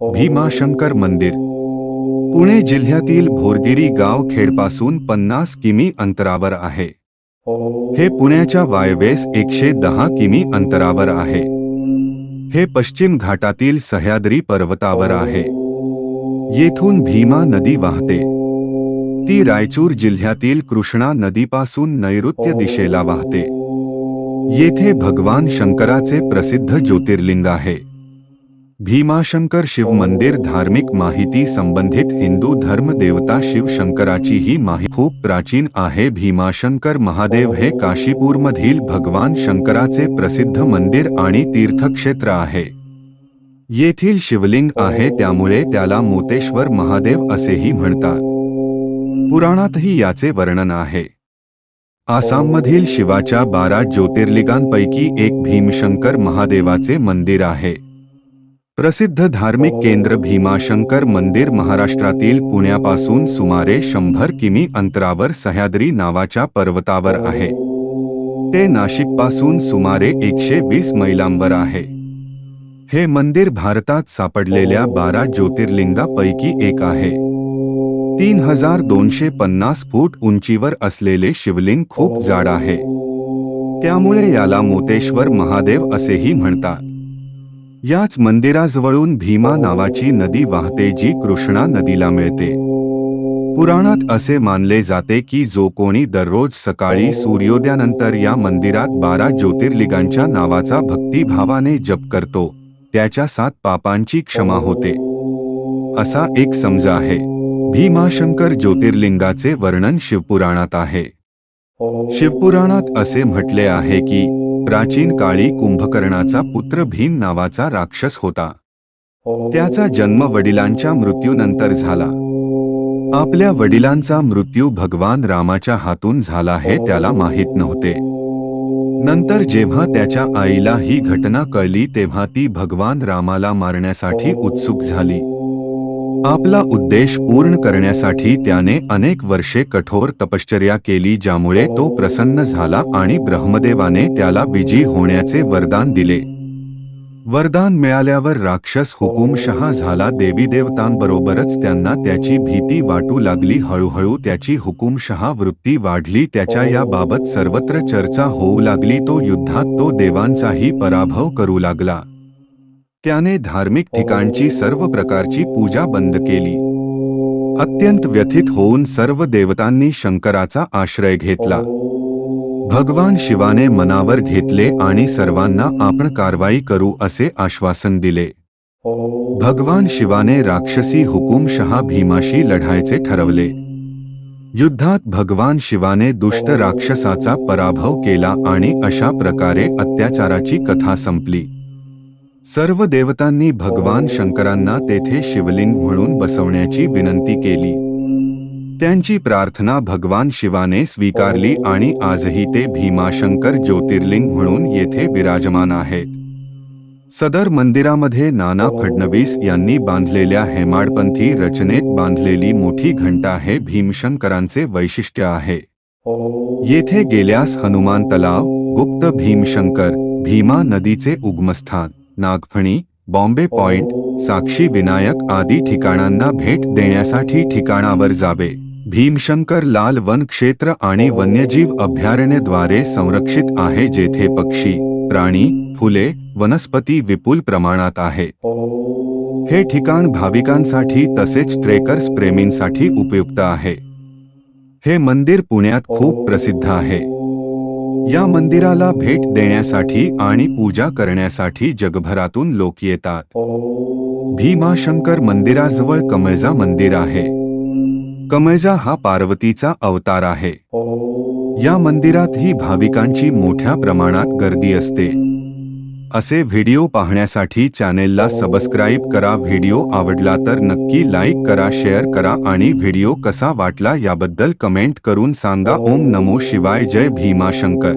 भीमाशंकर मंदिर. पुणे जिल्ह्यातील भोरगिरी गाव खेडपासून पन्नास किमी अंतरावर आहे. हे पुण्याच्या वायव्येस एकशे दहा किमी अंतरावर आहे. हे पश्चिम घाटातील सह्याद्री पर्वतावर आहे. येथून भीमा नदी वाहते. ती रायचूर जिल्ह्यातील कृष्णा नदीपासून नैऋत्य दिशेला वाहते. येथे भगवान शंकराचे प्रसिद्ध ज्योतिर्लिंग आहे. भीमाशंकर शिव मंदिर धार्मिक माहिती संबंधित हिंदू धर्म देवता शिवशंकराची ही माहिती खूप प्राचीन आहे. भीमाशंकर महादेव हे काशीपूरमधील भगवान शंकराचे प्रसिद्ध मंदिर आणि तीर्थक्षेत्र आहे. येथील शिवलिंग आहे त्यामुळे त्याला मोतेश्वर महादेव असेही म्हणतात. पुराणातही याचे वर्णन आहे. आसाममधील शिवाच्या बारा ज्योतिर्लिंगांपैकी एक भीमशंकर महादेवाचे मंदिर आहे. प्रसिद्ध धार्मिक केंद्र भीमाशंकर मंदिर महाराष्ट्रातील पुण्यापासून सुमारे शंभर किमी अंतरावर सह्याद्री नावाच्या पर्वतावर आहे. ते नाशिकपासून सुमारे एकशे वीस मैलांवर आहे. हे मंदिर भारतात सापडलेल्या बारा ज्योतिर्लिंगापैकी एक आहे. तीन हजार दोनशे पन्नास फूट उंचीवर असलेले शिवलिंग खूप जाड आहे. त्यामुळे याला मोतेश्वर महादेव असेही म्हणतात. याच मंदिराजवळून भीमा नावाची नदी वाहते जी कृष्णा नदीला मिळते. पुराणात असे मानले जाते की जो कोणी दररोज सकाळी सूर्योदयानंतर या मंदिरात बारा ज्योतिर्लिंगांच्या नावाचा भक्तिभावाने जप करतो त्याच्या सात पापांची क्षमा होते. असा एक समज आहे. भीमाशंकर ज्योतिर्लिंगाचे वर्णन शिवपुराणात आहे. शिवपुराणात असे म्हटले आहे की प्राचीन काळी कुंभकर्णाचा पुत्र भीम नावाचा राक्षस होता. त्याचा जन्म वडिलांच्या मृत्यूनंतर झाला. आपल्या वडिलांचा मृत्यू भगवान रामाच्या हातून झाला हे त्याला माहीत नव्हते. नंतर जेव्हा त्याच्या आईला ही घटना कळली तेव्हा ती भगवान रामाला मारण्यासाठी उत्सुक झाली. आपला उद्देश पूर्ण करण्यासाठी त्याने अनेक वर्षे कठोर तपश्चर्या केली ज्यामुळे तो प्रसन्न झाला आणि ब्रह्मदेवाने त्याला विजयी होण्याचे वरदान दिले. वरदान मिळाल्यावर राक्षस हुकुमशहा झाला. देवी देवतांबरोबरच त्यांना त्याची भीती वाटू लागली. हळूहळू त्याची हुकुमशहा वृत्ती वाढली. त्याच्या याबाबत सर्वत्र चर्चा होऊ लागली. तो युद्धात तो देवांचाही पराभव करू लागला. त्याने धार्मिक ठिकाणची सर्व प्रकारची पूजा बंद केली. अत्यंत व्यथित होऊन सर्व देवतांनी शंकराचा आश्रय घेतला. भगवान शिवाने मनावर घेतले आणि सर्वांना आपण कारवाई करू असे आश्वासन दिले. भगवान शिवाने राक्षसी हुकुमशहा भीमाशी लढायचे ठरवले. युद्धात भगवान शिवाने दुष्ट राक्षसाचा पराभव केला आणि अशा प्रकारे अत्याचाराची कथा संपली. सर्व देवतांनी भगवान शंकरांना तेथे शिवलिंग म्हणून बसवण्याची विनंती केली. त्यांची प्रार्थना भगवान शिवाने स्वीकारली आणि आजही ते भीमाशंकर ज्योतिर्लिंग म्हणून येथे विराजमान आहेत. सदर मंदिरामध्ये नाना फडणवीस यांनी बांधलेल्या हेमाडपंथी रचनेत बांधलेली मोठी घंटा हे भीमशंकरांचे वैशिष्ट्य आहे. येथे गेल्यास हनुमान तलाव गुप्त भीमशंकर भीमा नदीचे उगमस्थान. नागफणी, बॉम्बे पॉइंट, साक्षी विनायक आदी ठिकाणांना भेट देण्यासाठी ठिकाणावर जावे. भीमशंकर लाल वन क्षेत्र आणि वन्यजीव अभयारण्यद्वारे संरक्षित आहे जेथे पक्षी, प्राणी, फुले, वनस्पती विपुल प्रमाणात आहेत हे ठिकाण भाविकांसाठी तसेच ट्रेकर्स प्रेमींसाठी उपयुक्त आहे. हे मंदिर पुण्यात खूप प्रसिद्ध आहे. या मंदिराला भेट देण्यासाठी आणि पूजा करण्यासाठी जगभरातून लोक येतात. भीमाशंकर मंदिराजवळ कमळजा मंदिर आहे. कमळजा हा पार्वतीचा अवतार आहे. या मंदिरातही भाविकांची मोठ्या प्रमाणात गर्दी असते. असे व्हिडिओ पाहण्यासाठी चॅनेलला सबस्क्राईब करा. व्हिडिओ आवडला तर नक्की लाईक करा शेअर करा आणि व्हिडिओ कसा वाटला याबद्दल कमेंट करून सांगा. ओम नमो शिवाय. जय भीमाशंकर.